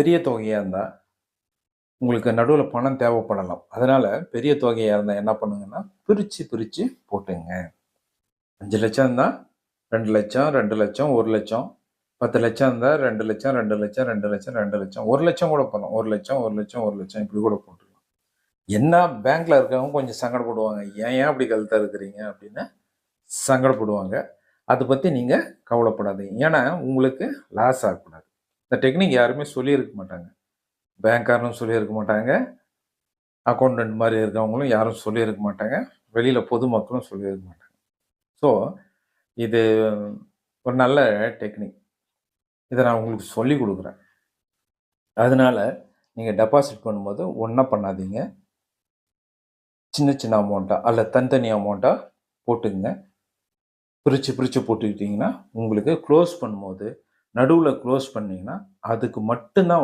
பெரிய தொகையாக இருந்தால் உங்களுக்கு நடுவில் பணம் தேவைப்படலாம். அதனால் பெரிய தொகையாக இருந்தால் என்ன பண்ணுங்கன்னா பிரித்து பிரித்து போட்டுங்க. அஞ்சு லட்சம் இருந்தால் ரெண்டு லட்சம் ரெண்டு லட்சம் ஒரு லட்சம். பத்து லட்சம் இருந்தால் ரெண்டு லட்சம் ரெண்டு லட்சம் ரெண்டு லட்சம் ரெண்டு லட்சம். ஒரு லட்சம் கூட போகலாம் ஒரு லட்சம் ஒரு லட்சம் ஒரு லட்சம் இப்படி கூட போட்டுக்கலாம். என்ன பேங்க்கில் இருக்கவங்க கொஞ்சம் சங்கடப்படுவாங்க. ஏன் ஏன் அப்படி கழுத்தா இருக்கிறீங்க? அப்படின்னு சங்கடப்படுவாங்க. அதை பற்றி நீங்கள் கவலைப்படாதீங்க. ஏன்னா உங்களுக்கு லாஸ் ஆகக்கூடாது. இந்த டெக்னிக் யாருமே சொல்லியிருக்க மாட்டாங்க. பேங்க்காரனும் சொல்லியிருக்க மாட்டாங்க. அக்கௌண்டன்ட் மாதிரி இருக்கவங்களும் யாரும் சொல்லியிருக்க மாட்டாங்க. வெளியில் பொதுமக்களும் சொல்லியிருக்க மாட்டாங்க. ஸோ இது ஒரு நல்ல டெக்னிக் இதை நான் உங்களுக்கு சொல்லி கொடுக்குறேன். அதனால நீங்கள் டெபாசிட் பண்ணும்போது ஒன்றா பண்ணாதீங்க. சின்ன சின்ன அமௌண்ட்டாக அல்ல தனித்தனி அமௌண்ட்டாக போட்டுங்க பிரித்து பிரித்து போட்டுக்கிட்டிங்கன்னா உங்களுக்கு க்ளோஸ் பண்ணும்போது நடுவில் க்ளோஸ் பண்ணிங்கன்னா அதுக்கு மட்டும்தான்